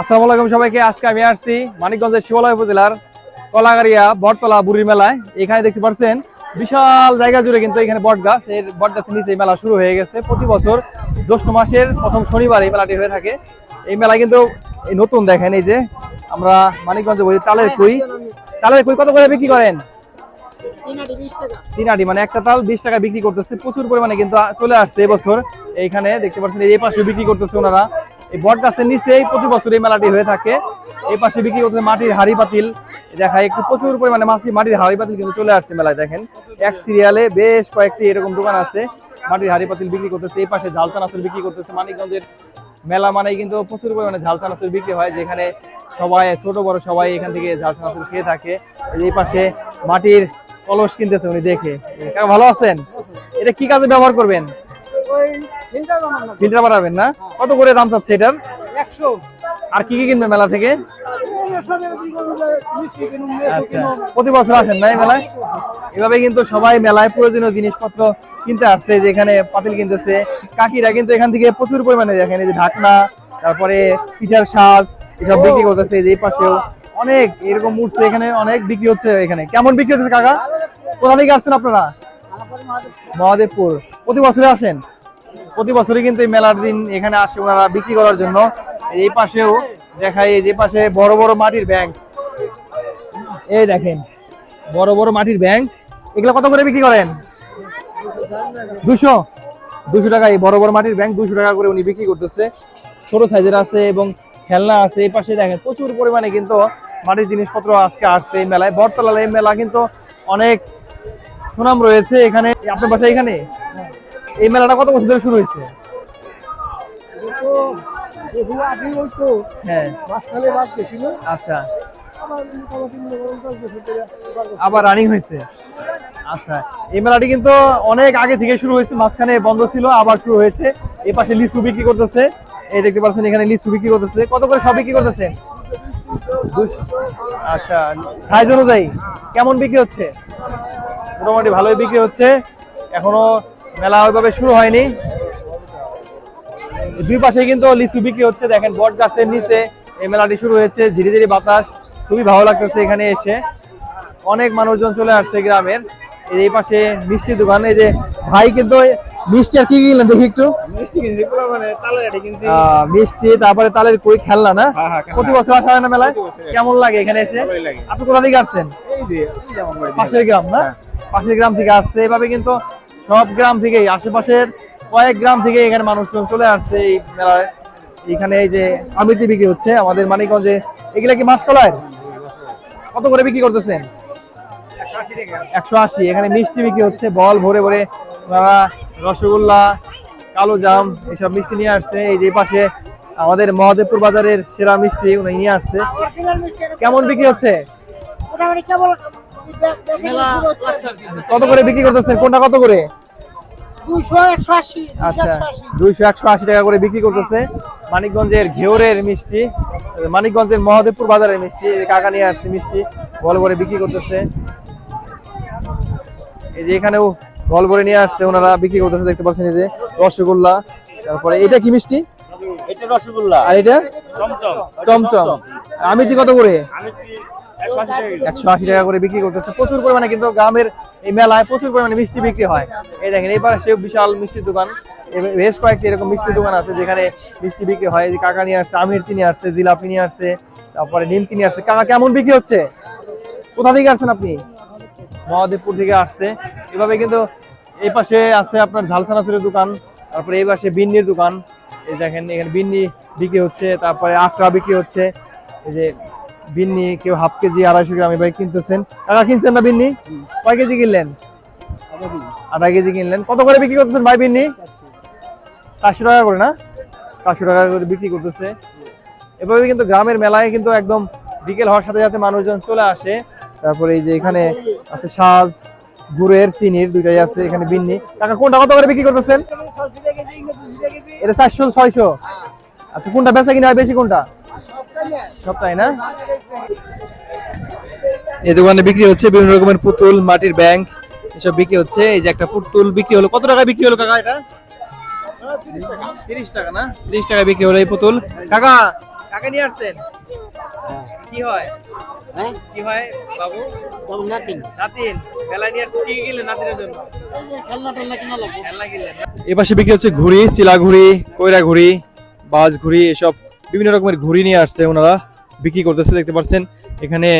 আসসালামু আলাইকুম সবাইকে আজকে আমি আসছি মানিকগঞ্জের শিবালয় উপজেলার কলাগারিয়া বটতলা বুড়ি মেলায়। এখানে দেখতে পাচ্ছেন বিশাল জায়গা জুড়ে কিন্তু এখানে বট গাছ। এর বট গাছের নিচে এই মেলা শুরু হয়ে গেছে। প্রতি বছর জ্যৈষ্ঠ মাসের প্রথম শনিবার এই মেলাটি হয়ে থাকে। এই মেলায় কিন্তু এই নতুন দেখেন এই যে আমরা মানিকগঞ্জে বলি তালের কুই। তালের কুই কত করে বিক্রি করেন? তিন আটি মানে একটা তাল বিশ টাকা বিক্রি করতেছে। প্রচুর পরিমাণে কিন্তু চলে আসছে এবছর। এইখানে দেখতে পাচ্ছেন এই পাশে বিক্রি করতেছে ওনারা। এই বট গাছের নিচেই প্রতি বছর এই মেলাটি হয়ে থাকে। এই পাশে বিক্রি করতে মাটির হাড়ি পাতিল। দেখায় একটু প্রচুর পরিমাণে মাছি, মাটির হাড়ি পাতিল কিন্তু চলে আসছে মেলায়, দেখেন। এক সিরিয়ালে বেশ কয়েকটি এরকম দোকান আছে। মাটির হাড়ি পাতিল বিক্রি করতেছে, এই পাশে ঝালসা নাচুর বিক্রি করতেছে। মানিকগঞ্জের মেলা মানেই কিন্তু প্রচুর পরিমাণে ঝালসা নাচুর বিক্রি হয়, যেখানে সবাই, ছোট, বড় সবাই এখান থেকে ঝালসা নাচুর খেয়ে থাকে। এই পাশে মাটির কলস কিনতেছে উনি দেখে। ভালো আছেন? এটা কি কাজে ব্যবহার করবেন? ফিল্টার বানাবেন না? কত করে দাম চাচ্ছে এটার? একশো। আর কি কি কিনবেন মেলা থেকে? আচ্ছা। প্রতি বছর আসেন না মেলায়? এভাবে কিন্তু সবাই মেলায় প্রয়োজনীয় জিনিসপত্র কিনতে আসছে যে এখানে পাতিল কিনতেছে। কাকিরা কিন্তু এখান থেকে প্রচুর পরিমাণে দেখেন এই যে ঢাকনা তারপরে পিঠার সাজ এসব বিক্রি করতেছে এই যে পাশেও। অনেক এরকম উঠছে এখানে অনেক বিক্রি হচ্ছে এখানে। কেমন বিক্রি হচ্ছে কাকা? কোথা থেকে আসছেন আপনারা? মহাদেবপুর। প্রতি বছরে আসেন? প্রতি বছরই কিন্তু এই মেলার দিন এখানে আসে ওনারা বিক্রি করার জন্য। এই পাশেও দেখায় এই যে পাশে বড় বড় মাটির ব্যাংক। এই দেখেন, বড় বড় মাটির ব্যাংক। এগুলো কত করে বিক্রি করেন? দুশো? দুশো টাকা এই বড় বড় মাটির ব্যাংক দুশো টাকা করে উনি বিক্রি করতেছে। ছোট সাইজের আছে এবং খেলনা আছে। এই পাশে দেখেন, প্রচুর পরিমাণে কিন্তু মাটির জিনিসপত্র আজকে আসছে এই মেলায়। বটতলার এই মেলা কিন্তু অনেক সুনাম রয়েছে এখানে। আপনার বাসা এখানে? এই মেলাটা কত বছর ধরে শুরু হয়েছে? হ্যাঁ। আচ্ছা। আবার রানিং হয়েছে। আচ্ছা। এই মেলাটি কিন্তু অনেক আগে থেকে শুরু হয়েছে, মাঝখানে বন্ধ ছিল, আবার শুরু হয়েছে। এই পাশে লিচু বিক্রি করতেছে। এই দেখতে পাচ্ছেন এখানে লিচু বিক্রি করতেছে। কত করে সব বিক্রি করতেছেন আচ্ছা। সাইজ অনুযায়ী কেমন বিক্রি হচ্ছে? মোটামুটি ভালোই বিক্রি হচ্ছে। এখনও মেলা ওইভাবে শুরু হয়নি। দুই পাশে কিন্তু লিচু বিক্রি হচ্ছে। দেখেন বট গাছের নিচে এই মেলাটি শুরু হয়েছে। ধীরে ধীরে বাতাস খুবই ভালো লাগতেছে এখানে এসে। অনেক মানুষজন চলে আসছে গ্রামের। এই পাশে মিষ্টির দোকান এই যে ভাই কিন্তু মিষ্টি আর কি কিনলেন দেখি একটু। মিষ্টি মানে তারপরে তালের কই খেলনা না? হ্যাঁ, হ্যাঁ। প্রতি বছর আসা হয় না মেলায়? কেমন লাগে এখানে এসে? আপনি কোথা থেকে আসছেন? পাশের গ্রাম না? হ্যাঁ। পাশের গ্রাম থেকে আসছে। এভাবে কিন্তু সব গ্রাম থেকেই আশেপাশের কয়েক গ্রাম থেকে এখানে মানুষজন চলে আসছে এই মেলায়। এখানে এই যে আমিরতি বিক্রি হচ্ছে আমাদের মানিকগঞ্জে। এগুলা কি মাসকলায়? কত করে বিক্রি করতেছেন? একশো আশি। এখানে মিষ্টি বিক্রি হচ্ছে বল ভরে ভরে রসগোল্লা কালো জাম এসব মিষ্টি নিয়ে আসছে। এই যে পাশে আমাদের মহাদেবপুর বাজারের সেরা মিষ্টি উনি নিয়ে আসছে। কেমন বিক্রি হচ্ছে? কত করে বিক্রি করতেছেন? কোনটা কত করে? আচ্ছা দুইশো একশো আশি। টাকা করে বিক্রি করতেছে। মানিকগঞ্জের ঘেউরের মিষ্টি মানিকগঞ্জের মহাদেবপুর বাজারের মিষ্টি কাকা নিয়ে আসছে মিষ্টি বল ভরে বিক্রি করতেছে। এই যে এখানেও বল ভরে নিয়ে আসছে ওনারা বিক্রি করতেছে দেখতে পাচ্ছেন এই যে রসগোল্লা। তারপরে এটা কি মিষ্টি? এটা রসগোল্লা। আর এটা? চমচম। চমচম। আমিরটি কত করে? একশো আশি টাকা করে বিক্রি করতেছে। প্রচুর পরিমাণে কিন্তু গ্রামের এই মেলায় প্রচুর পরিমাণে মিষ্টি বিক্রি হয়। এই দেখেন, এই পাশে বিশাল মিষ্টির দোকান। বেশ কয়েকটি এরকম মিষ্টির দোকান আছে যেখানে মিষ্টি বিক্রি হয়। যে কাকা নিয়ে আসছে, আমির নিয়ে আসছে, জিলাপি নিয়ে আসছে, তারপরে নিমকি নিয়ে আসছে। কাকা, কেমন বিক্রি হচ্ছে? কোথা থেকে আসছেন আপনি? মহাদেবপুর থেকে আসছে। এভাবে কিন্তু এই পাশে আছে আপনার ঝালসানাসুরের দোকান, তারপরে এই পাশে বিন্নির দোকান। এই দেখেন, এখানে বিন্নি বিক্রি হচ্ছে, তারপরে আখড়া বিক্রি হচ্ছে। এই যে বিন্নি, কেউ হাফ কেজি, আড়াইশো গ্রাম এভাবে কিনতেছেন। কাকা কিনছেন না বিন্নি? কয় কেজি কিনলেন? আধা কেজি কিনলেন। কত করে বিক্রি করতেছেন ভাই বিন্নি? চারশো টাকা করে না? চারশো টাকা করে বিক্রি করতেছে। এভাবে কিন্তু গ্রামের মেলায় কিন্তু একদম বিকেল হওয়ার সাথে সাথে মানুষজন চলে আসে। তারপরে এই যে এখানে আছে সাজ, গুড়ের, চিনির দুইটাই আছে এখানে বিন্নি। টাকা কোনটা কত করে বিক্রি করতেছেন? এটা চারশো, ছয়শো। আচ্ছা কোনটা বেচা কিনা বেশি কোনটা? সপ্তাহে না? এই দোকানে বিক্রি হচ্ছে বিভিন্ন রকমের পুতুল মাটির ব্যাংক এসব বিক্রি হচ্ছে। এই যে একটা পুতুল বিক্রি হলো। কত টাকা বিক্রি হলো কাকা এটা? তিরিশ টাকা না? তিরিশ টাকা বিক্রি হলো এই পুতুল। কাকা কাকে নিয়ে আসছেন? কি হয়? হ্যাঁ? কি হয় বাবু? তবে নাতিন। নাতিন মেলায় নিয়ে আসছেন কি কি কিনলেন নাতিনের জন্য? খেলনা টেলনা কিনা লাগবে। খেলনা কিনলেন এ পাশে বিক্রি হচ্ছে ঘুড়ি চিলা ঘুড়ি কইরা ঘুড়ি বাজ ঘুড়ি এসব বিভিন্ন রকমের ঘুড়ি নিয়ে আসছে ওনারা। বিক্রি করতেছে, দেখতে পাচ্ছেন। এখানে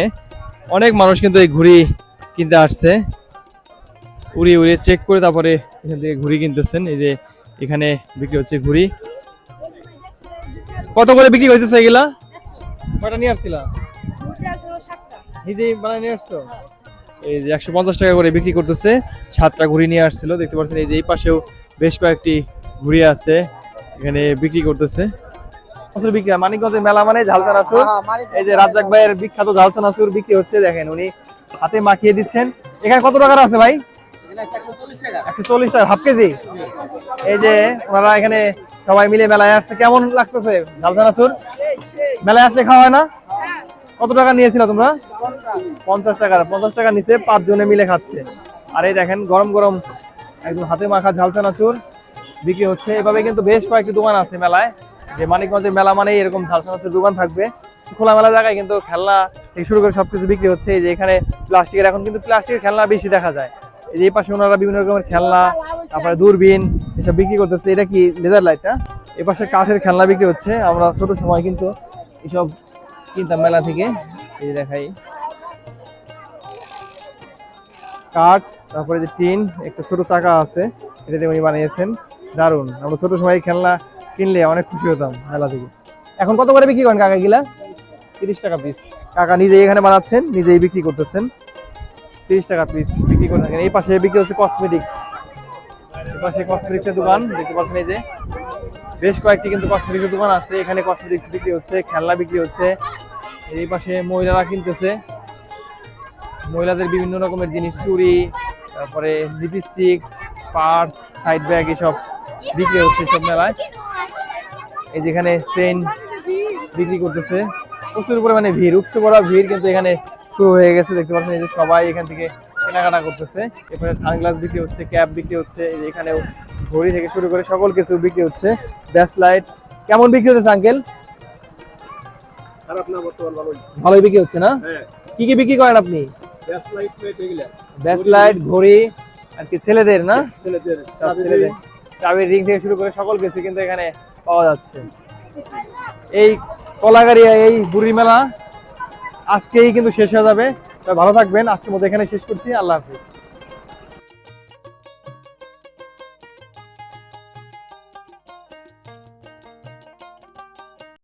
অনেক মানুষ কিন্তু এই ঘুড়ি কিনতে আসছে। উড়িয়ে উড়িয়ে চেক করে তারপরে এখান থেকে ঘুড়ি কিনতেছেন। এই যে এখানে বিক্রি হচ্ছে ঘুড়ি। কত করে বিক্রি হইতেছে এগুলা? কয়টা নিয়ে আসছিলা? নিজেই বানায় নিয়ে আসছো? এই যে একশো পঞ্চাশ টাকা করে বিক্রি করতেছে। সাতটা ঘুড়ি নিয়ে আসছিল, দেখতে পাচ্ছেন। এই যে এই পাশেও বেশ কয়েকটি ঘুড়ি আছে, এখানে বিক্রি করতেছে। আসলে বিক্রি হয়। মানিকগঞ্জের মেলা মানে ঝালসা নাসুর এই যে রাজ্জাক ভাইয়ের বিখ্যাত ঝালসা নাসুর বিক্রি হচ্ছে দেখেন উনি হাতে মাখিয়ে দিচ্ছেন। এখানে কত টাকার আছে ভাই? একশো চল্লিশ টাকা। Half KG? এই যে ওনারা এখানে সবাই মিলে মেলায় আসছে। কেমন লাগতেছে ঝালসা নাসুর মেলায় আসলে খাওয়া হয় না? কত টাকা নিয়েছিল তোমরা? পঞ্চাশ টাকা। পঞ্চাশ টাকা নিচে পাঁচ জনে মিলে খাচ্ছে। আর এই দেখেন গরম গরম একদম হাতে মাখা ঝালসা নাচুর বিক্রি হচ্ছে। এভাবে কিন্তু বেশ কয়েকটি দোকান আছে মেলায়। যে মানিকগঞ্জের মেলা মানেই এরকম ঝালসা নাচুর দোকান থাকবে। খোলামেলা জায়গায় কিন্তু খেলনা থেকে শুরু করে সবকিছু বিক্রি হচ্ছে। এই যে এখানে প্লাস্টিকের, এখন কিন্তু প্লাস্টিকের খেলনা বেশি দেখা যায়। এই যে পাশে ওনারা বিভিন্ন রকমের খেলনা, তারপরে দূরবীন এসব বিক্রি করতেছে। এটা কি লেজার লাইট না এ পাশে কাঠের খেলনা বিক্রি হচ্ছে। আমরা ছোট সময় কিন্তু এসব কিনতাম মেলা থেকে। এই যে দেখাই। কাঠ, তারপরে যে টিন, একটা ছোট চাকা আছে। এটা উনি বানিয়েছেন। দারুণ আমরা ছোট সময় খেলনা কিনলে অনেক খুশি হতাম মেলা থেকে। এখন কত করে বিক্রি করেন কাকা গিলা তিরিশ টাকা পিস কাকা নিজেই এখানে বানাচ্ছেন, নিজেই বিক্রি করতেছেন। তিরিশ টাকা পিস বিক্রি করে থাকেন। এই পাশে বিক্রি হচ্ছে কসমেটিক্স এই পাশে কসমেটিক্সের দোকান, দেখতে পাচ্ছেন এই যে। বেশ কয়েকটি কিন্তু কসমেটিক্সের দোকান আছে। এখানে কসমেটিক্স বিক্রি হচ্ছে, খেলনা বিক্রি হচ্ছে। এই পাশে মহিলারা কিনতেছে। মহিলাদের বিভিন্ন রকমের জিনিস চুরি তারপরে লিপস্টিক পার্স সাইড ব্যাগ এসব বিক্রি হচ্ছে সব মেলায়। এই যেখানে চেন বিক্রি করতেছে। প্রচুর পরিমাণে ভিড় উপসে পড়া ভিড় কিন্তু এখানে শুরু হয়ে গেছে। দেখতে পাচ্ছেন এই যে সবাই এখান থেকে কেনাকাটা করতেছে। এরপরে সানগ্লাস বিক্রি হচ্ছে ক্যাপ বিক্রি হচ্ছে এই যে এখানেও ঘড়ি থেকে শুরু করে সকল কিছু বিক্রি হচ্ছে। ব্যাস লাইট কেমন বিক্রি হচ্ছে আঙ্কেল খারাপ না বর্তমান ভালোই। ভালোই বিক্রি হচ্ছে না? হ্যাঁ। কি কি বিক্রি করেন আপনি? গ্যাস লাইট প্লেট এগুলা। ব্যাস লাইট ঘড়ি আর কি ছেলেদের না? ছেলেদের সব ছেলেদের। চাবির রিং থেকে শুরু করে সকল কিছু কিন্তু এখানে পাওয়া যাচ্ছে। এই কলাগাড়িয়া, এই বুড়ি মেলা আজকেই কিন্তু শেষ হয়ে যাবে। ভালো থাকবেন, আজকের মধ্যে এখানে শেষ করছি। আল্লাহ হাফিজ।